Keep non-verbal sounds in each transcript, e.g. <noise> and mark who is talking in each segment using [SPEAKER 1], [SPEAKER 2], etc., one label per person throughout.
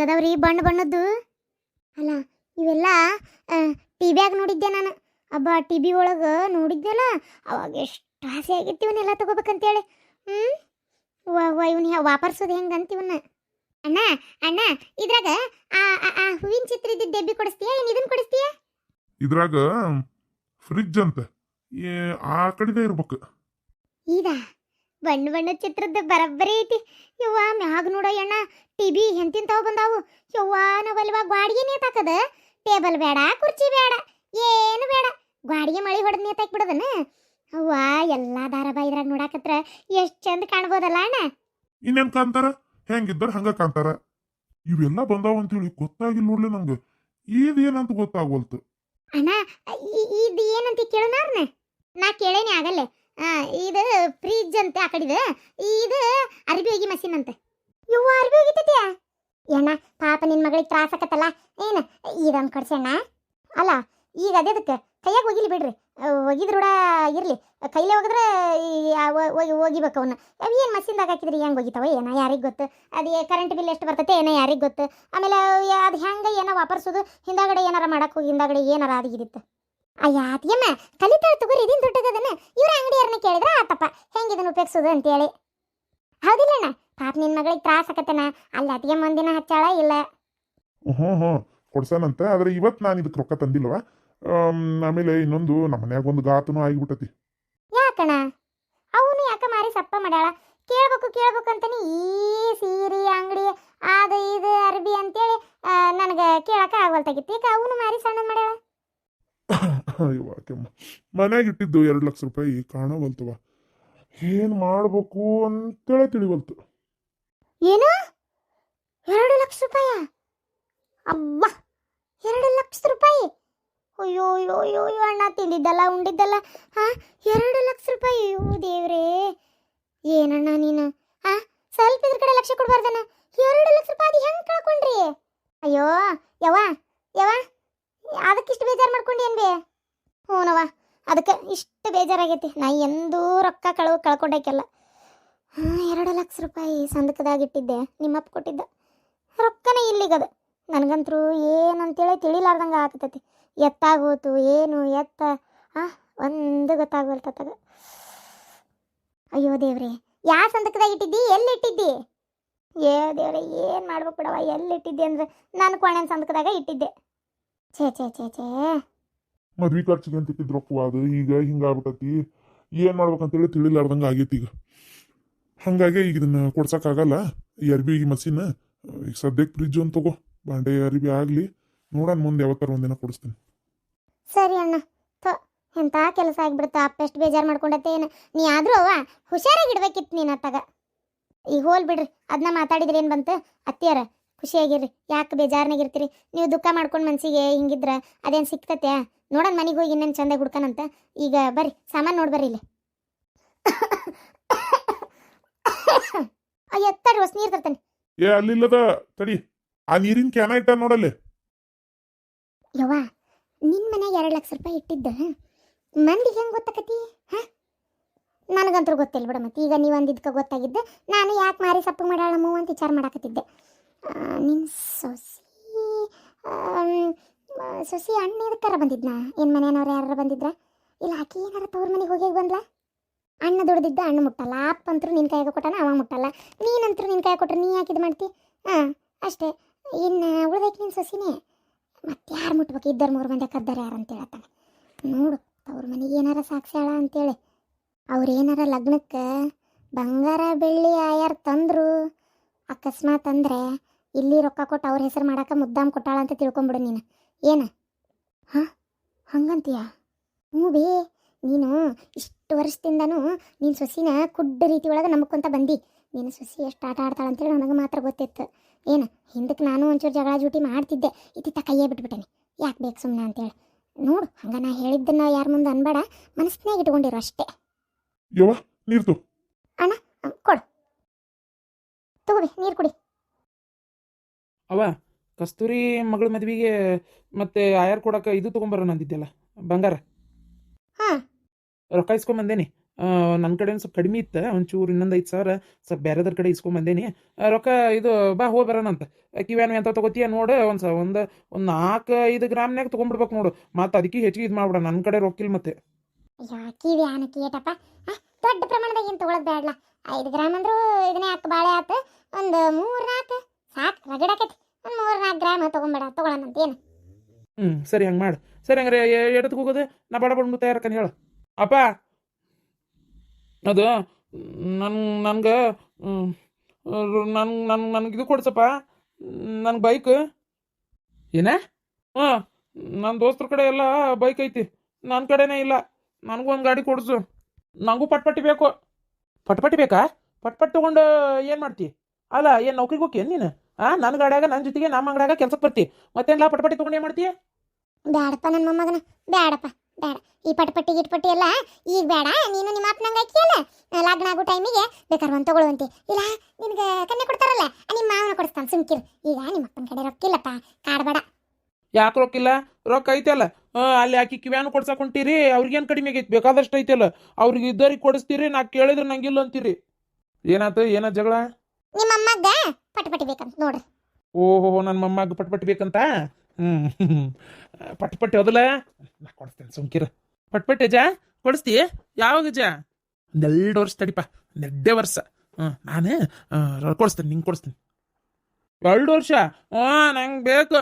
[SPEAKER 1] ಹೆಂಗದವ್ರಿ ಬಣ್ಣ ಬಣ್ಣದ್ದು? ಅಲ್ಲ ಇವೆಲ್ಲ ಟಿ ವಿಯಾಗ ನೋಡಿದ್ದೆ ನಾನು. ಅಬ್ಬ ಟಿ ವಿ ಒಳಗೆ ನೋಡಿದ್ದೆಲ್ಲ ಅವಾಗ ಎಷ್ಟು ಆಸೆ ಆಗಿತ್ತು ಇವನ್ನೆಲ್ಲ ತಗೋಬೇಕಂತೇಳಿ. ಹ್ಞೂ ವಾ ವಾ ಇವನ್ ವಾಪರ್ಸೋದು ಹೆಂಗೆ ಅಂತ ಇವನ್ನ. ಅಣ್ಣ ಅಣ್ಣ ಇದ್ರಾಗ ಆ ಆ- ಹೂವಿನ ಚಿತ್ರ ಇದ್ದಿದ್ದು ಡೆಬ್ಬಿ ಕೊಡಿಸ್ತೀಯಾ? ಏನು ಇದನ್ನು ಕೊಡಿಸ್ತೀಯಾ?
[SPEAKER 2] ಇದ್ರಾಗ ಫ್ರಿಜ್ ಅಂತ. ಆ ಕಡೆದೇ ಇರ್ಬೇಕು.
[SPEAKER 1] ಈಗ ಬಣ್ಣ ಬಣ್ಣ ಚಿತ್ರದ ಬರಬ್ಬರಿ ಐತಿ. ಯವ್ವ ಮ್ಯಾಗ ನೋಡ ಅಣ್ಣ ಟಿವಿ ಎಂತಿಂತಾವ್ ಬಂದಾವು. ಯವ್ವ ನಾವಲ್ವಾ ಗ್ವಾಡಿಗೆ ನೇತಾಕದ? ಟೇಬಲ್ ಬೇಡ ಕುರ್ಚಿ ಬೇಡ ಏನು ಬೇಡ. ಗ್ವಾಡಿಗೆ ಮಳಿ ಹೊಡೆದ್ ನೇತಾಕ್ ಬಿಡದನ? ಅವ್ವ ಎಲ್ಲ ಧಾರಾವಾಹಿ ಇದ್ರಾಗ ನೋಡಾಕತ್ರ ಎಷ್ಟ್ ಚಂದ ಕಾಣ್ಬೋದಲ್ಲ ಅಣ್ಣ.
[SPEAKER 2] ಇನ್ನೇನ್ ಕಾಂತಾರ ಹೆಂಗಿದ್ದಾರ ಹಂಗ ಕಾಂತಾರ ಇವೆಲ್ಲ ಬಂದಾವ ಅಂತೇಳಿ ಗೊತ್ತಾಗಿಲ್ಲ ನೋಡ್ಲಿ ನಂಗೆ. ಇದೇನಂತ ಗೊತ್ತಾಗ್ವಲ್ತು.
[SPEAKER 1] ಅಣ್ಣ ಇದೇನಂತ ಇದು ಏನಂತ ಕೇಳೋಣಾರ್ನ ನಾ ಕೇಳೇನೆ ಆಗಲ್ಲೇ. ಇದು ಫ್ರಿಜ್ ಅಂತ ಆ ಕಡಿದ. ಇದು ಅರ್ಬಿ ಹೋಗಿ ಮಷಿನ್ ಅಂತ. ಇವು ಅರ್ಬಿ ಹೋಗಿತೈತಿಯ ಅಣ್ಣ ಪಾಪ ನಿನ್ ಮಗಳಿಗೆ ತ್ರಾಸ ಆಕತ್ತಲ್ಲ. ಏನ ಇದೊಂದು ಕೊಡ್ಸಣ್ಣ ಅಲ್ಲ, ಈಗ ಅದಕ್ಕೆ. ಕೈಯಾಗ ಒಗಿಲಿ ಬಿಡ್ರಿ. ಒಗಿದ್ರ ಕೂಡ ಇರ್ಲಿ. ಕೈಲೇ ಒಗದ್ರೆ ಒಗಿಬೇಕು ಅವನ್ನ ಅವು ಏನು ಮಸಿನ್ದಾಗ ಹಾಕಿದ್ರಿ ಹೆಂಗೆ ಒಗಿತಾವ ಏನೋ, ಯಾರಿಗೆ ಗೊತ್ತು. ಅದು ಕರೆಂಟ್ ಬಿಲ್ ಎಷ್ಟು ಬರ್ತೈತೆ ಏನೋ ಯಾರಿಗೆ ಗೊತ್ತು. ಆಮೇಲೆ ಅದು ಹೆಂಗೆ ಏನೋ ವಾಪರ್ಸೋದು. ಹಿಂದಾಗಡೆ ಏನಾರ ಮಾಡಕ್ಕೆ ಹೋಗಿ, ಹಿಂದಾಗಡೆ ಏನಾರ ಆಗಿದಿತ್ತು ಅಯ್ಯ ಅತಿಯಮ್ಮ ಕಲಿತಾಳ ತಗೋರಿ ಇದೀನ್ ದೊಡ್ಡದನ್ನ ಇವರ ಅಂಗಡಿಯವ್ರನ್ನ ಕೇಳಿದ್ರ ಆತಪ್ಪ. ಹೆಂಗೆ ಇದನ್ನ ಉಪಯೋಗಿಸೋದು ಅಂತೇಳಿ. ಹೌದಿಲ್ಲಣ್ಣ ಪಾಪ ನಿನ್ನ ಮಗಳಿಗೆ ತ್ರಾಸ ಆಕತ್ತನ? ಅಲ್ಲಿ ಅತಿಯಮ್ಮ ಒಂದಿನ ಹಚ್ಚಾಳ ಇಲ್ಲ?
[SPEAKER 2] ಹ್ಞೂ ಹ್ಞೂ ಕೊಡ್ಸಾನಂತೆ ಆದ್ರೆ ಇವತ್ತು ನಾನು ಇದಕ್ಕೆ ರೊಕ್ಕ ತಂದಿಲ್ವ? ಆಮೇಲೆ ಇನ್ನೊಂದು ನಮ್ಮ ಮನ್ಯಾಗ ಒಂದು ಗಾತನೂ ಆಗಿಬಿಟ್ಟತಿ.
[SPEAKER 1] ಯಾಕಣ ಅವನು ಯಾಕ ಮಾರಿ ಸಪ್ಪ ಮಾಡ್ಯಾಳ? ಕೇಳ್ಬೇಕು ಕೇಳ್ಬೇಕು ಅಂತಾನೆ ಈ ಸೀರೆ ಅಂಗಡಿ ಅದು ಇದು ಅರ್ಬಿ ಅಂತೇಳಿ ನನಗೆ ಕೇಳಕ ಆಗವಲ್ತಾಗಿತ್ತು. ಈಗ ಅವನು ಮಾರಿ ಸಣ್ಣ ಮಾಡ್ಯಾಳ?
[SPEAKER 2] ಅಯ್ಯವ್ವ ಕೆಮ್ಮ ಮನ್ಯಾಗ ಇಟ್ಟಿದ್ದು ಎರಡು ಲಕ್ಷ ರೂಪಾಯಿ ಕಾಣವಲ್ತವ ಏನು ಮಾಡ್ಬೇಕು ಅಂತೇಳಿ ತಿಳಿವಲ್ತು.
[SPEAKER 1] ಏನು? ಎರಡು ಲಕ್ಷ ರೂಪಾಯ? ಅಮ್ಮ ಎರಡು ಲಕ್ಷ ರೂಪಾಯಿ? ಅಯ್ಯೋ ಅಯ್ಯೋ ಅಯ್ಯೋ ಅಯ್ಯೋ, ಅಣ್ಣ ತಿಂದಿದ್ದಲ್ಲ, ಉಂಡಿದ್ದಲ್ಲ, ಹಾ? ಎರಡು ಲಕ್ಷ ರೂಪಾಯಿ? ಅಯ್ಯೋ, ದೇವ್ರೇ! ಏನಣ್ಣ ನೀನು? ಹಾ? ಸ್ವಲ್ಪ ಇದ್ರ ಕಡೆ ಲಕ್ಷ ಕೊಡ್ಬಾರ್ದನ ಎರಡು ಲಕ್ಷ ರೂಪಾಯಿ ಅದು ಹೆಂಗೆ ಕಳ್ಕೊಂಡ್ರಿ? ಅಯ್ಯೋ, ಯವ್ವ ಯವ್ವ, ಅದಕ್ಕಿಷ್ಟು ಬೇಜಾರು ಮಾಡ್ಕೊಂಡು ಏನ್ ಬೇ ಹ್ಞೂನವ್ವ ಅದಕ್ಕೆ ಇಷ್ಟು ಬೇಜಾರಾಗೈತಿ. ನಾ ಎಂದೂ ರೊಕ್ಕ ಕಳವು ಕಳ್ಕೊಂಡಾಕೆಲ್ಲ ಹಾಂ, ಎರಡು ಲಕ್ಷ ರೂಪಾಯಿ ಸಂದಕದಾಗ ಇಟ್ಟಿದ್ದೆ, ನಿಮ್ಮಪ್ಪ ಕೊಟ್ಟಿದ್ದ. ರೊಕ್ಕನೇ ಇಲ್ಲಿಗದ ನನಗಂತರೂ ಏನಂತೇಳಿ ತಿಳಿಲಾರ್ದಂಗೆ ಆಗ್ತೈತಿ. ಎತ್ತಾಗೋತು, ಏನು, ಎತ್ತ, ಆ, ಒಂದು ಗೊತ್ತಾಗವಲ್ತಗ ಅಯ್ಯೋ ದೇವ್ರಿ, ಯಾ ಸಂದಕದಾಗ ಇಟ್ಟಿದ್ದಿ, ಎಲ್ಲಿ ಇಟ್ಟಿದ್ದಿ? ಏ ದೇವ್ರೆ, ಏನು ಮಾಡ್ಬೇಕು ಬಿಡವ ಎಲ್ಲಿ ಇಟ್ಟಿದ್ದೆ ಅಂದ್ರೆ, ನಾನು ಕೊಣೆನ ಸಂದಕದಾಗ ಇಟ್ಟಿದ್ದೆ. ಛೇ ಛೇ ಛೇ ಛೇ.
[SPEAKER 2] ಮದ್ವಿ ಖರ್ಚಿಗೆ ಅಂತ ಇಟ್ಟಿದ್ ರೊಕ್ಕ ಅದು ಈಗ ಹಿಂಗಾಗ್ಬಿಟ್ಟತಿ. ಏನು ಮಾಡ್ಬೇಕಂತೇಳಿ ತಿಳಿಲಾರ್ದಂಗೆ ಆಗೈತಿ ಈಗ. ಹಂಗಾಗಿ ಈಗ ಇದನ್ನ ಕೊಡ್ಸಕ್ಕಾಗಲ್ಲ. ಈ ಅರ್ಬಿ ಮಷಿನ್ ಈಗ ಸದ್ಯಕ್ಕೆ ಫ್ರಿಜ್ ಒಂದು ತಗೋ. ಬಾಂಡೆ ಅರ್ಬಿ ಆಗಲಿ. ನೋಡೋಣ ಮುಂದೆ ಯಾವತ್ತಾರ ಒಂದಿನ ಕೊಡಿಸ್ತೀನಿ.
[SPEAKER 1] ಸರಿ ಅಣ್ಣ. ಎಂತ ಕೆಲಸ ಆಗ್ಬಿಡ್ತ. ಅಪ್ಪ ಬೇಜಾರು ಮಾಡ್ಕೊಂಡತ್ತೆ ಏನು? ನೀ ಆದ್ರೂ ಅವ ಹುಷಾರಾಗಿ ಇಡ್ಬೇಕಿತ್ತು ನೀನು ಅತ್ತಾಗ. ಈಗ ಹೋಲ್ ಬಿಡ್ರಿ. ಅದನ್ನ ಮಾತಾಡಿದ್ರೆ ಏನು ಬಂತು? ಅತ್ತಿಯರ. ಖುಷಿಯಾಗಿರ್ರಿ. ಯಾಕೆ ಬೇಜಾರ್ನಾಗಿರ್ತೀರಿ? ನೀವು ದುಃಖ ಮಾಡ್ಕೊಂಡು ಮನಸ್ಸಿಗೆ ಹಿಂಗಿದ್ರೆ ಅದೇನು ಸಿಕ್ತತೆ? ನೋಡೋಣ ಮನೆಗೆ ಹೋಗಿ ಇನ್ನೇನು ಚಂದಾಗಿ ಹುಡ್ಕನಂತ. ಈಗ ಬರ್ರಿ ಸಾಮಾನು ನೋಡಿ ಬರ್ರಿ ಇಲ್ಲಿ. ಅಯ್ಯ ಎತ್ತಡ್ರಿ ಹೊಸ ನೀರು ತರ್ತಾನೆ.
[SPEAKER 2] ಏ ಅಲ್ಲಿಲ್ಲದ ತಡಿ. ಆ ನೀರಿನ ಕ್ಯಾನ ಇಟ್ಟ ನೋಡಲ್ಲಿ.
[SPEAKER 1] ಯವ್ವ ನಿನ್ನ ಮನೆಗೆ ಎರಡು ಲಕ್ಷ ರೂಪಾಯಿ ಇಟ್ಟಿದ್ದ. ಮಂದಿಗೆ ಹೆಂಗೆ ಗೊತ್ತಾಕತಿ? ಹಾಂ? ನನಗಂತೂ ಗೊತ್ತಿಲ್ಲ ಬಿಡ ಮತ್ತೆ ಈಗ ನೀವು ಅಂದಿದ್ಕ ಗೊತ್ತಾಗಿದ್ದೆ. ನಾನು ಯಾಕೆ ಮಾರಿ ಸಪ್ಪು ಮಾಡ್ಯಾಳ ನಮ್ಮವ್ವ ಅಂತ ವಿಚಾರ ಮಾಡಾಕತ್ತಿದ್ದೆ. ನಿನ್ನ ಸೊಸಿ ಸೊಸಿ ಅಣ್ಣ ಎದಕ್ಕಾರ ಬಂದಿದ್ನಾ? ಏನು ಮನೆಯವ್ರು ಯಾರು ಬಂದಿದ್ರ? ಇಲ್ಲ, ಆಕೆ ಏನಾರ ತವ್ರ ಮನೆಗೆ ಹೋಗಿ ಬಂದ್ಲ? ಅಣ್ಣ ದುಡ್ದಿದ್ದ ಅಣ್ಣ ಮುಟ್ಟಲ್ಲ. ಅಪ್ಪ ಅಂತೂ ನಿನ್ನ ಕೈಗೆ ಕೊಟ್ಟಾನ, ಅವ ಮುಟ್ಟಲ್ಲ. ನೀನಂತರೂ ನಿನ್ನ ಕೈ ಕೊಟ್ರೆ ನೀ ಯಾಕೆ ಇದು ಮಾಡ್ತಿ? ಹಾಂ, ಅಷ್ಟೇ. ಇನ್ನು ಉಳ್ದೈತಿ ನಿನ್ನ ಸೊಸಿನೇ? ಮತ್ತೆ ಯಾರು ಮುಟ್ಬೇಕು? ಇದ್ದರ್ ಮೂರು ಮಂದಿ ಕದ್ದಾರ ಯಾರು ಅಂತ ನೋಡು ಅವ್ರ ಮನೆಗೆ ಏನಾರ ಸಾಕ್ಸ್ಯಾಳ ಅಂತೇಳಿ. ಅವ್ರು ಏನಾರ ಲಗ್ನಕ್ಕೆ ಬಂಗಾರ ಬೆಳ್ಳಿ ಯಾರು ತಂದ್ರು, ಅಕಸ್ಮಾತ್ ಅಂದ್ರೆ ಇಲ್ಲಿ ರೊಕ್ಕ ಕೊಟ್ಟು ಅವ್ರ ಹೆಸರು ಮಾಡಕ್ಕೆ ಮುದ್ದಾಮ್ ಕೊಟ್ಟಾಳ ಅಂತ ತಿಳ್ಕೊಂಬಿಡು ನೀನು. ಏನು? ಹಾಂ? ಹಂಗಂತೀಯ? ಹ್ಞೂ ಬೇ ನೀನು ಇಷ್ಟು ವರ್ಷದಿಂದನೂ ನೀನು ಸೊಸಿನ ಕುಡ್ಡ ರೀತಿ ಒಳಗೆ ನಂಬ್ಕೊಂತ ಬಂದಿ. ನೀನು ಸೊಸಿ ಎಷ್ಟು ಆಟ ಆಡ್ತಾಳ ಅಂತೇಳಿ ನನಗೆ ಮಾತ್ರ ಗೊತ್ತಿತ್ತು. ಏನು ಹಿಂದಕ್ಕೆ ನಾನು ಒಂಚೂರು ಜಗಳ ಜೂಟಿ ಮಾಡ್ತಿದ್ದೆ. ಇತ್ತಿತ್ತ ಕೈಯೇ ಬಿಟ್ಬಿಟ್ಟೇನೆ. ಯಾಕೆ ಬೇಕು ಸುಮ್ಮನೆ ಅಂತೇಳಿ. ನೋಡು ಹಂಗ ನಾ ಹೇಳಿದ್ದನ್ನ ಯಾರ ಮುಂದೆ ಅನ್ಬೇಡ. ಮನಸ್ಸಿನಾಗ ಇಟ್ಕೊಂಡಿರು ಅಷ್ಟೇ. ಅಣ್ಣ ಕೊಡು. ತಗೋಬಿ ನೀರು ಕುಡಿ.
[SPEAKER 3] ಅವ ಕಸ್ತೂರಿ ಮಗಳ ಮದುವೆಗೆ ಮತ್ತೆ ಆಯರ್ ಕೊಡಕ್ಕೆ ಇದು ತೊಗೊಂಬರೋಣ ಅಂದಿದ್ದೆಲ್ಲ ಬಂಗಾರ.
[SPEAKER 1] ಹಾಂ.
[SPEAKER 3] ರೊಕ್ಕ ಇಸ್ಕೊಂಬಂದೇನಿ. ನನ್ನ ಕಡೆ ಸ್ವಲ್ಪ ಕಡಿಮೆ ಇತ್ತು ಒಂಚೂರು ಇನ್ನೊಂದು ಐದು ಸಾವಿರ ಸ್ವಲ್ಪ ಬೇರೆದ್ರ ಕಡೆ ಇಸ್ಕೊಂಬಂದೇನಿ. ರೊಕ್ಕ ಇದು ಬಾ ಹೋಗಿ ಬರೋಣಂತ ಕಿವ್ಯಾನು ಎಂತ ತಗೋತೀಯ ನೋಡು ಒಂದು ಸ ಒಂದು ಒಂದು ನಾಲ್ಕು ಐದು ಗ್ರಾಮ್ನಾಗ ತೊಗೊಂಡ್ಬಿಡ್ಬೇಕು ನೋಡು. ಮತ್ತು ಅದಕ್ಕೆ ಹೆಚ್ಚಿಗೆ ಇದು ಮಾಡ್ಬಿಡ ನನ್ನ ಕಡೆ ರೊಕ್ಕಿಲ್ಲ ಮತ್ತೆ.
[SPEAKER 1] ಅಯ್ಯೋ ಕಿವಿ ಆನಕಿ ಏಟಪ್ಪ ಆ, ದೊಡ್ಡ ಪ್ರಮಾಣದಾಗ ಏನು ತೊಗೊಳೋದು ಬೇಡಲ್ಲ ಐದು ಗ್ರಾಮ್ ಅಂದ್ರೂ ಇದನ್ನೇ ಹಾಕಿ ಬಾಳೆ ಆತು ಒಂದು ಮೂರು ನಾಲ್ಕು ಸಾಕು, ರಗಡಾಕೈತಿ. ಒಂದು ಮೂರು ನಾಲ್ಕು ಗ್ರಾಮ್ ತೊಗೊಂಬೇಡ ಅಂತ ಏನು?
[SPEAKER 3] ಹ್ಞೂ ಸರಿ, ಹಂಗೆ ಮಾಡು. ಸರಿ, ಹಂಗಾರೆ ಎಡಕ್ಕೆ ಹೋಗೋದು, ನಾ ಬಡ ಬಡ ತಯಾರಕ್ಕಂತ ಹೇಳು. ಅಪ್ಪ! ಅದು, ನನ್, ನನ್ಗೆ ನನ್ ನನ್, ನನಗೆ ಇದು ಕೊಡ್ಸಪ್ಪ. ನನ್ನ ಬೈಕ್ ಏನ? ಹ್ಞೂ ನನ್ನ ದೋಸ್ತರ ಕಡೆ ಎಲ್ಲ ಬೈಕ್ ಐತಿ. ನನ್ನ ಕಡೆನೇ ಇಲ್ಲ. ನನಗೂ ಒಂದು ಗಾಡಿ ಕೊಡಿಸು. ನನಗೂ ಪಟ್ಪಟ್ಟಿ ಬೇಕು. ಪಟ್ಪಟ್ಟಿ ಬೇಕಾ? ಪಟ್ಪಟ್ಟಿ ತಗೊಂಡು, ಏನು ಮಾಡ್ತಿ? ಅಲ್ಲ ಏನು ನೌಕರಿಗೆ ಹೋಗಿ ನೀನು? ಆ ನನ್ನ ಗಾಡ್ಯಾಗ ನನ್ನ ಜೊತೆಗೆ ನಮ್ಮ ಅಂಗಡ್ಯಾಗ ಕೆಲ್ಸಕ್ಕೆ ಬರ್ತಿ. ಮತ್ತೆಲ್ಲ ಪಟಪಟ್ಟಿ ತಗೊಂಡು ಏನು ಮಾಡ್ತಿ
[SPEAKER 1] ಬೇಡಪ್ಪ ನನ್ನ ಮೊಮ್ಮಗನ. ಬೇಡಪ್ಪ ಬೇಡ ಈ ಪಟಪಟ್ಟಿ ಗಿಟ್ಪಟ್ಟಿ ಎಲ್ಲ ಈಗ ಬೇಡ ನೀನು ನಿಮ್ಮ ಅಪ್ಪನಂಗೆ ಹಾಕಿಯಲ್ಲ? ಲಗ್ನ ಆಗೋ ಟೈಮಿಗೆ ಬೇಕಾದ್ರೆ ಒಂದು ತಗೊಳ್ಳುವಂತೆ ಇಲ್ಲ ನಿನಗೆ ಕನ್ನೆ ಕೊಡ್ತಾರಲ್ಲ ನಿಮ್ಮ ಮಾವನ ಕೊಡಿಸ್ತಾನೆ ಸುಮ್ಕಿರು. ಈಗ ನಿಮ್ಮ ಅಪ್ಪನ ಕಡೆ ರೊಕ್ಕಿಲ್ಲಪ್ಪ ಕಾಡಬೇಡ
[SPEAKER 3] ಯಾಕೆ ರೊಕ್ಕಿಲ್ಲ? ರೊಕ್ಕ ಐತಲ್ಲ. ಅಲ್ಲಿ ಆಕಿ ಕಿವ್ಯಾನು ಕೊಡ್ಸಕ್ ಹೊಂಟಿರಿ ಅವ್ರಿಗೇನು ಕಡಿಮೆ ಆಗೈತಿ? ಬೇಕಾದಷ್ಟು ಐತಲ್ಲ. ಅವ್ರಿಗೆ ಇದ್ದವ್ರಿಗೆ ಕೊಡಿಸ್ತೀರಿ ನಾ ಕೇಳಿದ್ರೆ ನಂಗಿಲ್ಲ ಅಂತೀರಿ ಏನಾಯ್ತು ಏನ ಜಗಳ?
[SPEAKER 1] ನಿಮ್ಮ ಅಮ್ಮಗ ಪಟಪಟಿ ಬೇಕಂತ ನೋಡ್ರಿ
[SPEAKER 3] ಓಹೋ ನನ್ನ ಮೊಮ್ಮಗ ಪಟ್ಪಟ್ಟಿ ಬೇಕಂತ? ಹ್ಞೂ ಪಟ್ಪಟ್ಟಿ ಹೋದಲ್ಲ? ನಾ ಕೊಡಿಸ್ತೇನೆ ಸುಮ್ಕಿರ. ಪಟ್ಪಟ್ಟಿ ಅಜ್ಜ ಕೊಡಿಸ್ತಿ? ಯಾವಾಗ ಅಜ್ಜ? ಒಂದೆರಡು ವರ್ಷ ತಡಿಪ ಒಂದೆರಡೇ ವರ್ಷ. ನಾನು ಆ, ಕೊಡಿಸ್ತೇನೆ ನಿಂಗೆ ಕೊಡಿಸ್ತೀನಿ. ಎರಡು ವರ್ಷ? ಹಾಂ ನಂಗೆ ಬೇಕು.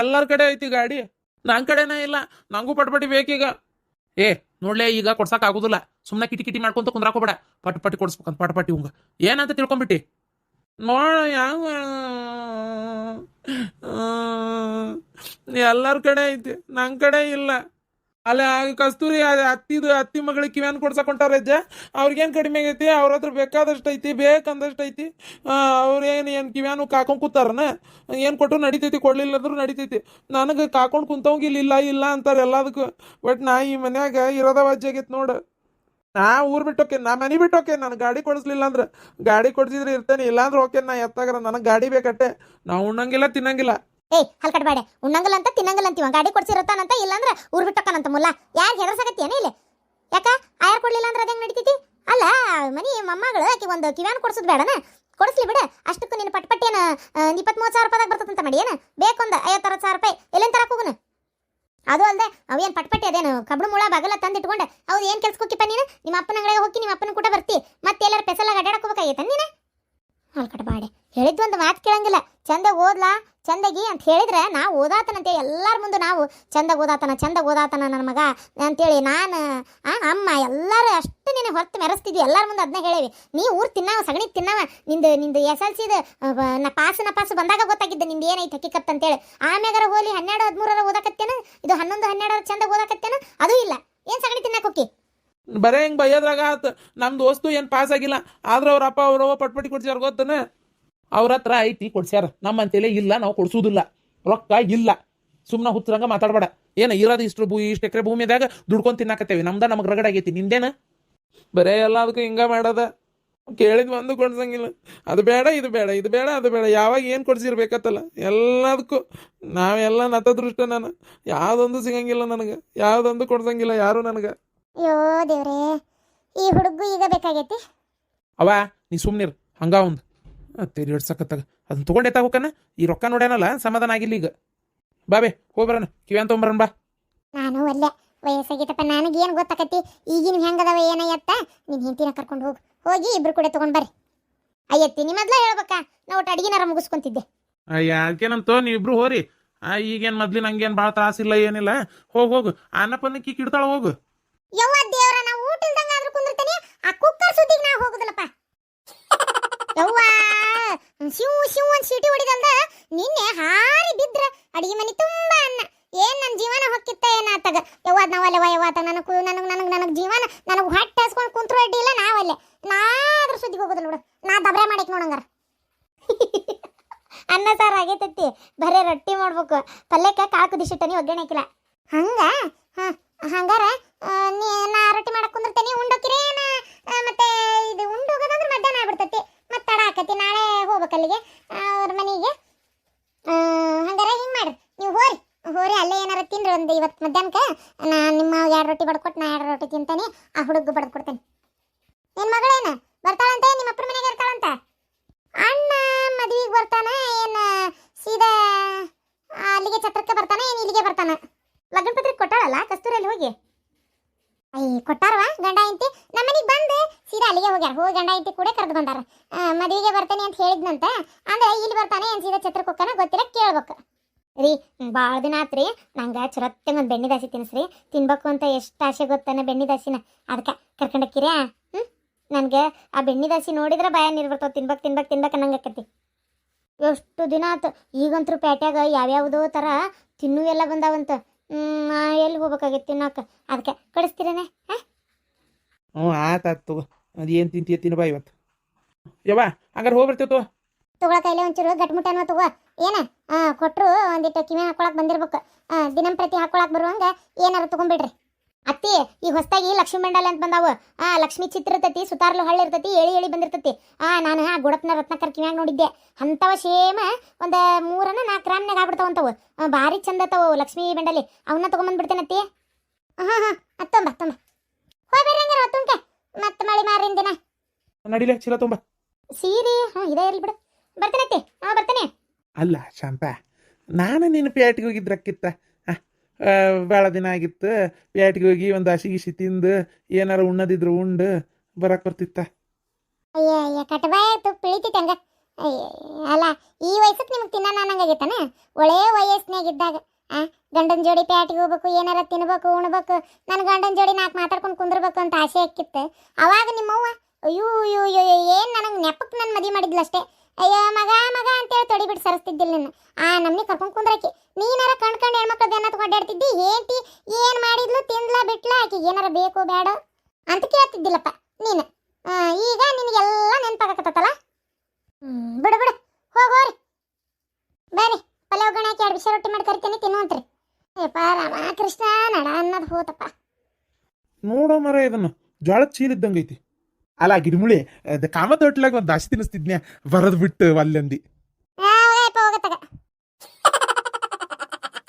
[SPEAKER 3] ಎಲ್ಲರ ಕಡೆ ಐತಿ ಗಾಡಿ. ನನ್ನ ಕಡೆನೇ ಇಲ್ಲ. ನಂಗೂ ಪಟ್ಪಟ್ಟಿ ಬೇಕೀಗ. ಏ ನೋಡ್ಲೇ ಈಗ ಕೊಡ್ಸಕ್ ಆಗೋದಿಲ್ಲ. ಸುಮ್ಮನೆ ಕಿಟಿ ಕಿಟಿ ಮಾಡ್ಕೊಂತ ಕುಂದ್ರಾಕೋಬೇಡ ಪಟ್ಪಟ್ಟಿ ಕೊಡಿಸ್ಬೇಕಂತ ಪಟ್ಪಟ್ಟಿ ಉಂಗ ಏನಂತ ತಿಳ್ಕೊಂಬಿಟ್ಟಿ? ನೋಡ ಯಾವ ಎಲ್ಲರ ಕಡೆ ಐತಿ. ನನ್ನ ಕಡೆ ಇಲ್ಲ. ಅಲ್ಲ ಕಸ್ತೂರಿ ಅತ್ತಿದು, ಅತ್ತಿ ಮಗಳಿಗೆ ಕಿವ್ಯಾನ್ ಕೊಡ್ಸಕ್ ಹೊಂಟಾರಜ್ಜ ಅವ್ರಿಗೇನು ಕಡಿಮೆ ಆಗೈತಿ? ಅವ್ರ ಹತ್ರ ಬೇಕಾದಷ್ಟು ಐತಿ ಬೇಕಂದಷ್ಟು ಐತಿ ಅವ್ರೇನು ಏನು ಕಿವ್ಯಾನು ಕಾಕೊಂಡ್ ಕೂತಾರನ? ಏನು ಕೊಟ್ಟರು ನಡಿತೈತಿ ಕೊಡ್ಲಿಲ್ಲ ಅಂದ್ರೂ ನಡಿತೈತಿ. ನನಗೆ ಕಾಕೊಂಡು ಕುಂತವಂಗಿಲ್ಲ ಇಲ್ಲ ಇಲ್ಲ ಅಂತಾರೆ ಎಲ್ಲದಕ್ಕೂ. ಬಟ್ ನಾ ಈ ಮನ್ಯಾಗ ಇರೋದ ವಾಜ್ಯ ಆಗೈತೆ ನೋಡು. ನಾ ಊರ್ ಬಿಟ್ಟೋಕೆ ನಾ ಮನೆ ಬಿಟ್ಟೋಕೆ ನಾನು ಗಾಡಿ ಕೊಡಿಸ್ಲಿಲ್ಲ ಅಂದ್ರೆ ಗಾಡಿ ಕೊಡ್ಸಿದ್ರೆ ಇರ್ತೇನೆ, ಇಲ್ಲಾಂದ್ರೆ ಓಕೆ ನಾ ಎತ್ತಾಗ್ರ, ನನಗೆ ಗಾಡಿ ಬೇಕಟ್ಟೆ. ನಾ ಉಣ್ಣಂಗಿಲ್ಲ, ತಿನ್ನಂಗಿಲ್ಲ.
[SPEAKER 1] ಏಯ್ ಹಲ್ಕಡ್ಬೇಡ ಉಣ್ಣಂಗಿಲ್ಲ ಅಂತ ತಿನ್ನಂಗಿಲ್ಲ ಅಂತೀವ. ಗಾಡಿ ಕೊಡ್ಸಿರತ್ತಾನಂತ ಇಲ್ಲಾಂದ್ರೆ ಊರ್ ಬಿಟ್ಟಕ್ಕನಂತ ಮುಲ್ಲ. ಯಾರು ಹೆದರ್ಸಾಕತ್ತೀಯನ ಇಲ್ಲಿ? ಯಾಕ? ಆಯಾರ್ ಕೊಡ್ಲಿಲ್ಲ ಅಂದ್ರೆ ಅದೇಂಗ್ ನಡಿತೈತಿ? ಅಲ್ಲ, ಮನಿ ಮಮ್ಮಗಳು ಆಕಿ ಒಂದು ಕಿವ್ಯಾನ್ ಕೊಡ್ಸೋದು ಬೇಡನ? ಕೊಡಿಸ್ಲಿ ಬಿಡ. ಅಷ್ಟಕ್ಕೂ ನಿನ್ನ ಪಟ್ಪಟ್ಟಿಯನ ಇಪ್ಪತ್ತ್ ಮೂವತ್ತು ಸಾವಿರ ರೂಪಾಯಿದಾಗ ಬರ್ತದಂತ ಮಾಡಿ, ಏನು? ಬೇಕೊಂದು ಐವತ್ತು ಅರವತ್ತು ಸಾವಿರ ರೂಪಾಯಿ. ಎಲ್ಲಿಂದ ತರಕ್ಕೆ ಹೋಗುನು? ಅದು ಅಲ್ಲದೆ ಅವೇನು ಪಟ್ಪಟ್ಟೆ ಅದೇನು? ಕಬ್ಬಿಣ ಮುಳ ಬಗಲ ಇಟ್ಕೊಂಡೆ ಅವ್ರು ಏನು ಕೆಲ್ಸಕ್ಕೆ ಹೋಗಿಪ್ಪ ನೀನು? ನಿಮ್ಮ ಅಪ್ಪನ ಅಂಗಡಿಗೆ ಹೋಗಿ ನಿಮ್ಮ ಅಪ್ಪನ ಕೂಡ ಬರ್ತಿ. ಮತ್ತೆ ಎಲ್ಲರ ಪೆಸಲಾಗ ಅಡ್ಡಾಡಕ್ ಹೋಗ್ಬೇಕಾಗೈತೆ ನೀನು? ಬಾಡೆ, ಹೇಳಿದ್ದು ಒಂದು ಮಾತು ಕೇಳಂಗಿಲ್ಲ. ಚಂದ ಓದ್ಲಾ? ಚಂದಗಿ ಅಂತ ಹೇಳಿದ್ರೆ ನಾವು ಓದಾತನಂತೆ ಎಲ್ಲರ ಮುಂದೆ ನಾವು ಚಂದ ಓದಾತನ ಚಂದ ಓದಾತನ ನನ್ನ ಮಗ ಅಂತೇಳಿ ನಾನು ಅಮ್ಮ ಎಲ್ಲರೂ ಅಷ್ಟು ನೀನು ಹೊರತು ಮೆರೆಸ್ತಿದ್ವಿ. ಎಲ್ಲರ ಮುಂದೆ ಅದನ್ನ ಹೇಳೇವಿ. ನೀ ಊರು ತಿನ್ನವ, ಸಗಣಿ ತಿನ್ನವ, ನಿಂದು ನಿಂದು ಎಸ್ ಎಲ್ ಸಿದು ನ ಪಾಸು ನ ಪಾಸು ಬಂದಾಗ ಗೊತ್ತಾಗಿದ್ದೆ ನಿಂದು ಏನೈತೆ ಹಕ್ಕಿಕತ್ ಅಂತೇಳಿ ಆಮ್ಯಾಗರ ಹೋಲಿ ಹನ್ನೆರಡು, ಹದಿಮೂರರ ಓದಾಕತ್ತೇನ? ಇದು ಹನ್ನೊಂದು, ಹನ್ನೆರಡರ ಚಂದಗೆ ಓದಾಕತ್ತೇನ? ಅದು ಇಲ್ಲ. ಏನು ಸಗಣಿ ತಿನ್ನಕ್ಕೆ ಹೋಗಿ
[SPEAKER 3] ಬರೇ ಹಿಂಗೆ ಬೈಯೋದ್ರಾಗ ಆತು? ನಮ್ಮ ದೋಸ್ತು ಏನು ಪಾಸ್ ಆಗಿಲ್ಲ ಆದ್ರೆ ಅವ್ರ ಅಪ್ಪ ಅವ್ರವ್ವ ಪಟ್ಪಟ್ಟಿ ಕೊಡ್ಸ್ಯಾರ ಗೊತ್ತನ? ಅವ್ರ ಹತ್ರ ಐತಿ ಕೊಡ್ಸ್ಯಾರ. ನಮ್ಮ ಅಂತೇಳಿ ಇಲ್ಲ ನಾವು ಕೊಡ್ಸೋದಿಲ್ಲ. ರೊಕ್ಕ ಇಲ್ಲ. ಸುಮ್ಮನೆ ಹುತ್ತರಂಗ ಮಾತಾಡ್ಬೇಡ. ಏನು ಇರೋದು ಇಷ್ಟು ಭೂ ಇಷ್ಟು ಎಕರೆ ಭೂಮಿದಾಗ ದುಡ್ಕೊಂಡು ತಿನ್ನಾಕತ್ತೇವೆ. ನಮ್ದ ನಮಗೆ ರಗಡಾಗೈತಿ ನಿಂದೇನ? ಬರೇ ಎಲ್ಲ ಅದಕ್ಕೆ ಹಿಂಗ ಮಾಡದ. ಕೇಳಿದ್ ಒಂದು ಕೊಡ್ಸಂಗಿಲ್ಲ. ಅದು ಬೇಡ ಇದು ಬೇಡ ಇದು ಬೇಡ ಅದು ಬೇಡ. ಯಾವಾಗ ಏನು ಕೊಡ್ಸಿರ್ಬೇಕತ್ತಲ್ಲ? ಎಲ್ಲದಕ್ಕೂ. ನಾವೆಲ್ಲ ನತದೃಷ್ಟ ನಾನು. ಯಾವುದೊಂದು ಸಿಗಂಗಿಲ್ಲ ನನಗೆ. ಯಾವುದೊಂದು ಕೊಡ್ಸಂಗಿಲ್ಲ ಯಾರು ನನಗೆ.
[SPEAKER 1] ಅಯ್ಯೋ ದೇವ್ರೇ ಈ ಹುಡುಗು ಈಗ ಬೇಕಾಗೈತಿ?
[SPEAKER 3] ಅವ ನೀ ಸುಮ್ನಿರ್. ಹಂಗ ಒಂದು ತೇರಿ ಹಿಡ್ಸಕತ್ತಾಗ ಅದನ್ನ ತೊಗೊಂಡೆ ತಗೋಕನ ಈ ರೊಕ್ಕ ನೋಡ್ಯಾನಲ್ಲ ಸಮಾಧಾನ ಆಗಿಲ್ಲ ಈಗ. ಬಾ ಬೇ ಹೋಗ್ಬರಣ ಕಿವ್ಯಾನ್ ತೊಗೊಂಬರಣ ಬಾ.
[SPEAKER 1] ನಾನು ಒಳ್ಳೆ ವಯಸ್ಸಾಗಿತ್ತಪ್ಪ ನನಗೆ ಏನು ಗೊತ್ತಾಕತಿ ಈಗಿನ ಹೆಂಗದವ ಏನಯ್ಯತ್ತ ನಿನ್ನ ಹೆಂಡತಿನ ಕರ್ಕೊಂಡು ಹೋಗಿ. ಹೋಗಿ ಇಬ್ರು ಕೂಡ ತಗೊಂಡ್ ಬರ್ರಿ. ಅಯ್ಯತ್ತಿ ನಿಮ್ಮ ಮೊದ್ಲ ಹೇಳ್ಬೇಕಾ. ನಾವು ಒಟ್ಟು ಅಡಿಗೆನಾರ ಮುಗಿಸ್ಕೊಂತಿದ್ದೆ.
[SPEAKER 3] ನೀವು ಇಬ್ರು ಹೋರಿ. ಆ ಈಗೇನು ಮೊದ್ಲಿನ ಹಂಗೇನು ಭಾಳ ತ್ರಾಸಿಲ್ಲ ಏನಿಲ್ಲ. ಹೋಗಿ ಹೋಗು. ಅನ್ನಪ್ಪಂದಕ್ಕೆ ಕಿಡ್ತಾಳ ಹೋಗು.
[SPEAKER 1] ಯವ್ವ ದೇವ್ರ ನಾವು ಊಟ ಇಲ್ದಂಗ ಆದ್ರೂ ಕುಂದಿರ್ತಾನೆ. ಆ ಕುಕ್ಕರ್ ಸುದ್ದಿಗೆ ನಾ ಹೋಗುದಿಲ್ಲಪ್ಪ. ಶಿವ್ ಶಿವ್ ಅಂತ ಸೀಟಿ ಹೊಡಿದಲ್ದ ನಿನ್ನೆ ಹಾರಿ ಬಿದ್ರ. ಅಡಿಗೆ ಮನೆ ತುಂಬಾ ಅನ್ನ. ಏನ್ ನನ್ನ ಜೀವನ ಹೊಕ್ಕಿತ್ತ ಏನಾತಾಗ ಯವ್ವ ನಾವಲ್ಲವ ಯವ್ವ ಆತ ನನಗೆ ನನಗೆ ನನಗೆ ನನಗೆ ಜೀವನ ನನಗೆ ಹೊಟ್ಟೆ ಹಸ್ಕೊಂಡು ಕುಂತ್ರು ಅಡ್ಡಿ ಇಲ್ಲ ನಾವಲ್ಲೇ. ನಾದ್ರ ಸುದ್ದಿ ಹೋಗೋದು ನೋಡು. ನಾ ದಬ್ರೆ ಮಾಡಿಕ್ ನೋಡಂಗಾರ <laughs> ಅನ್ನ ಸಾರು ಆಗೇತತ್ತಿ ಬರೇ ರೊಟ್ಟಿ ಮಾಡ್ಬೇಕು. ಪಲ್ಯಕ್ಕೆ ಕಾಳು ಕುದಿಸಿಟ್ಟನಿ ಒಗ್ಗರಣೆ ಹಾಕಿಲ್ಲ. ಹಂಗ ಹಾ ಹಂಗಾರ ಆ, ನೀ ನಾ ರೊಟ್ಟಿ ಮಾಡಕ್ ಕುಂದಿರ್ತೇನೆ ಉಂಡೋಕಿರಿ ನಾ ಆ, ಮತ್ತೆ ಇದು ಉಂಡು ಹೋಗೋದಂದ್ರೆ ಮಧ್ಯಾಹ್ನ ಆಗ್ಬಿಡ್ತೈತಿ ಮತ್ತೆ ತಡ ಆಕತಿ ನಾಳೆ ಹೋಗ್ಬೇಕು ಅಲ್ಲಿಗೆ ಅವ್ರ ಮನೆಗೆ ಆ, ಹಂಗಾರ ಹಿಂಗ್ ಮಾಡ್ರಿ ನೀವು ಹೋರಿ ಹೋರಿ ಅಲ್ಲೇ ಏನಾರ ತಿನ್ರಿ ಒಂದು ಇವತ್ತು ಮಧ್ಯಾಹ್ನಕ್ಕೆ ನಾ ನಿಮ್ಮ ಎರಡು ರೊಟ್ಟಿ ಬಡ್ಕೊಟ್ಟು ನಾ ಎರಡು ರೊಟ್ಟಿ ತಿಂತಾನೆ ಆ ಹುಡುಗ ಬಡ್ಕೊಡ್ತೇನೆ ನಿನ್ ಮಗಳೇನ ಬರ್ತಾಳಂತೆ ನಿಮ್ಮ ಅಪ್ಪನ ಮನೆಗೆ ಇರ್ತಾಳಂತ ಅಣ್ಣ ಮದ್ವಿಗೆ ಬರ್ತಾನ ಏನ ಸೀದಾ ಆ, ಅಲ್ಲಿಗೆ ಛತ್ರಕ್ಕೆ ಬರ್ತಾನ ಏನ್ ಇಲ್ಲಿಗೆ ಬರ್ತಾನ ಲಗ್ನ ಪತ್ರಿಕೆ ಕೊಟ್ಟಾಳಲ್ಲ ಕಸ್ತೂರಲ್ಲಿ ಹೋಗಿ ಅಯ್ಯ ಕೊಟ್ಟಾರವ ಗಂಡ ಇಂತಿ ನಮ್ಮನಿಗೆ ಬಂದು ಸೀದಾ ಅಲ್ಲಿಗೆ ಹೋಗ್ಯಾರ ಹೋಗಿ ಗಂಡ ಐತಿ ಕೂಡ ಕರೆದು ಬಂದಾರ. ಮದ್ವಿಗೆ ಬರ್ತಾನೆ ಅಂತ ಹೇಳಿದ್ನಂತ, ಅಂದ್ರೆ ಇಲ್ಲಿ ಬರ್ತಾನೆ ಅಂತ ಸೀದಾ ಚತ್ರಕೊಕ್ಕನ ಗೊತ್ತಿರ ಕೇಳ್ಬೇಕು. ರೀ ಭಾಳ ದಿನ ಆತ್ರಿ, ನಂಗೆ ಚುರತ್ತೆ ಒಂದು ಬೆಣ್ಣೆ ದಾಸಿ ತಿನ್ಸ್ರಿ. ತಿನ್ಬೇಕು ಅಂತ ಎಷ್ಟು ಆಸೆ ಗೊತ್ತಾನ ಬೆಣ್ಣೆ ದಾಸಿನ. ಅದಕ್ಕೆ ಕರ್ಕೊಂಡಕ್ಕಿರ ಹ್ಞೂ ನನಗೆ ಆ ಬೆಣ್ಣೆ ದಾಸಿ ನೋಡಿದ್ರೆ ಭಯ ನೀರು ಬರ್ತಾವ ತಿನ್ಬೇಕು ತಿನ್ಬೇಕು ತಿನ್ಬೇಕು ನಂಗೆ ಆಕತಿ ಎಷ್ಟು ದಿನ ಆತು ಈಗಂತೂ ಪೇಟ್ಯಾಗ ಯಾವ್ಯಾವುದೋ ಥರ ತಿನ್ನು ಎಲ್ಲ ಬಂದಾವಂತ. ಎಲ್ಲಿ ಹೋಗ್ಬೇಕಾಗಿತ್ತು ತಿನ್ನೋಕೆ. ಅದಕ್ಕೆ ಕಳಿಸ್ತೀರೇನೆ ಹಾಂ
[SPEAKER 3] ಹ್ಞೂ ತಗೋ. ಅದು ಏನು ತಿಂತೀಯ ತಿನ್ನ ಬಾ ಇವತ್ತು ಯವ್ವ, ಹಂಗಾರೆ ಹೋಗ್ಬಿಡ್ತೇವೆ
[SPEAKER 1] ತಗೊಳ ಕೈಲಿ ಒಂಚೂರು ಗಟ್ಮುಟ್ಟನ ತಗೋ. ಏನ? ಹಾ ಕೊಟ್ರು ಒಂದಿಟ್ಟು ಕಿವಿ ಹಾಕೊಳಕ್ ಬಂದಿರ್ಬೇಕು. ದಿನಂ ದಿನಂಪ್ರತಿ ಹಾಕೊಳಕ್ ಬರುವಂಗ ಏನಾರು ತಗೊಂಬಿಡ್ರಿ. ಅತ್ತಿ, ಈ ಹೊಸದಾಗಿ ಲಕ್ಷ್ಮಿ ಮಂಡಲ ಅಂತ ಬಂದಾವು. ಆ, ಲಕ್ಷ್ಮಿ ಚಿತ್ರ ಇರ್ತತಿ ಸುತಾರ್ಲು ಹಳ್ಳಿ ಇರ್ತತಿ ಎಳಿ ಎಳಿ ಬಂದಿರ್ತತಿ. ಆ, ನಾನು ಆ ಗುಡಪ್ನ ರತ್ನಕರ್ ಕಿವ್ಯಾಗ ನೋಡಿದ್ದೆ. ಅಂತವ ಸೇಮ ಒಂದ ಮೂರನ್ನ ನಾಲ್ಕು ರಾಮ್ನಾಗ ಆಗ್ಬಿಡ್ತಾವಂತವು. ಭಾರಿ ಚಂದ ಅತ್ತವು ಲಕ್ಷ್ಮೀ ಮಂಡಲಿ ಅವನ್ನ ತಗೊಂಬಂದ್ಬಿಡ್ತೇನತ್ತಿ. ಹಾ ಹಾ ಅತ್ತೊಂಬ ತೊಂಬ ಹೋಗಿ ಬರ್ರಿ ಹಂಗಾರ ಹೊತ್ತುಂಕೆ ಮತ್ತೆ ಮಳಿ ಮಾರಿನ ದಿನ.
[SPEAKER 3] ನಡಿಲೆ ಚೀಲ ತುಂಬ.
[SPEAKER 1] ಸೀರೆ ಹ್ಞೂ ಇದೇ ಇರ್ಲಿ ಬಿಡು. ಬರ್ತೇನತ್ತಿ ಹಾ ಬರ್ತೇನೆ.
[SPEAKER 3] ಅಲ್ಲ ಶಾಂತ ನಾನು ನಿನ್ನ ಪೇಟಿಗೆ ಹೋಗಿದ್ರಕ್ಕಿತ್ತ? ಭಾಳ ದಿನ ಆಗಿತ್ತು. ಪೇಟಿಗೆ ಹೋಗಿ ಒಂದು ಹಸಿ ಗಿಸಿ ತಿಂದು ಏನಾರ ಉಣ್ಣದಿದ್ರು ಉಂಡು ಬರಕ್ ಬರ್ತಿತ್ತ?
[SPEAKER 1] ಅಯ್ಯ ಅಯ್ಯ ಕಟಬಾಯ ತುಪ್ಪ ಇಳಿತೈತೆ ಹಂಗ. ಅಯ್ಯ ಅಲ್ಲ ಈ ವಯಸ್ಸಕ್ಕೆ ನಿಮ್ಗೆ ತಿನ್ನ ಅನ್ನಂಗಾಗೈತಾನ? ಒಳ್ಳೆ ವಯಸ್ಸಿನಾಗಿದ್ದಾಗ ಗಂಡನ ಜೋಡಿ ಪ್ಯಾಟಿಗೆ ಹೋಗ್ಬೇಕು, ಏನಾರ ತಿನ್ಬೇಕು, ಉಣ್ಬೇಕು. ನನ್ನ ಗಂಡನ ಜೋಡಿ ನಾಲ್ಕು ಮಾತಾಡ್ಕೊಂಡು ಕುಂದಿರ್ಬೇಕು ಅಂತ ಆಸೆ ಆಕ್ಕಿತ್ತು ಅವಾಗ ನಿಮ್ಮವ್ವ, ಅಯ್ಯೋ ಅಯ್ಯೋ ಅಯ್ಯೋ ಏನು ನನಗೆ ನೆಪಕ್ಕೆ ನನ್ನ ಮದುವೆ ಮಾಡಿದ್ಲು ಅಷ್ಟೇ ಅಯ್ಯೋ, ಮಗ ಮಗ ಅಂತೇಳಿ ತೊಡಿ ಬಿಟ್ಟು ಸರಿಸ್ತಿದ್ದಿಲ್ಲ ನಾನು. ಆ, ನಮ್ನಿ ಕರ್ಕೊಂಡು ಕುಂದ್ರಾಕಿ. ನೀನಾರ ಕಣ್ ಕಣ್ ಹೆಣ್ಮಕ್ಳು ಬೆನ್ನ ಅಡ್ಡಾಡ್ತಿದ್ದಿ ಏಂಟಿ, ಏನು ಮಾಡಿದ್ಲು, ತಿಂದ್ಲ, ಬಿಟ್ಲ ಆಕೆ ಏನಾರ ಬೇಕು ಬೇಡ ಅಂತ ಕೇಳ್ತಿದ್ದಿಲ್ಲಪ್ಪ ನೀನು ಆ, ಈಗ ನಿನಗೆಲ್ಲ ನೆನಪಾಗತ್ತಲ್ಲ ಹ್ಮ್ ಬಿಡು ಬಿಡು ಹೋಗೋರಿ ಬರ್ರಿ ಪಲ್ಯ ಒಗ್ಗರಣೆ ಹಾಕಿ ಎರಡು ಬಿಸಿ ರೊಟ್ಟಿ ಮಾಡಿ ಕರಿತೀನಿ ತಿನ್ನುವಂತ್ರಿ ಏಪ್ಪ ರಾಮ ಕೃಷ್ಣ ನಡ ಅನ್ನೋದು ಹೋತಪ್ಪ
[SPEAKER 3] ನೋಡೋ ಮರ ಇದನ್ನು ಜೋಳದ ಚೀಲ ಇದ್ದಂಗೆ ಐತಿ ಅಲ್ಲ ಗಿಡಮುಳಿ ಕಾಮತ್ ಹೋಟ್ಲಾಗ ಒಂದು ದಾಸಿ ತಿನ್ನಿಸ್ತಿದ್ನ್ಯಾ? ಬರೋದು ಬಿಟ್ಟು ಅಲ್ಲಂದಿ.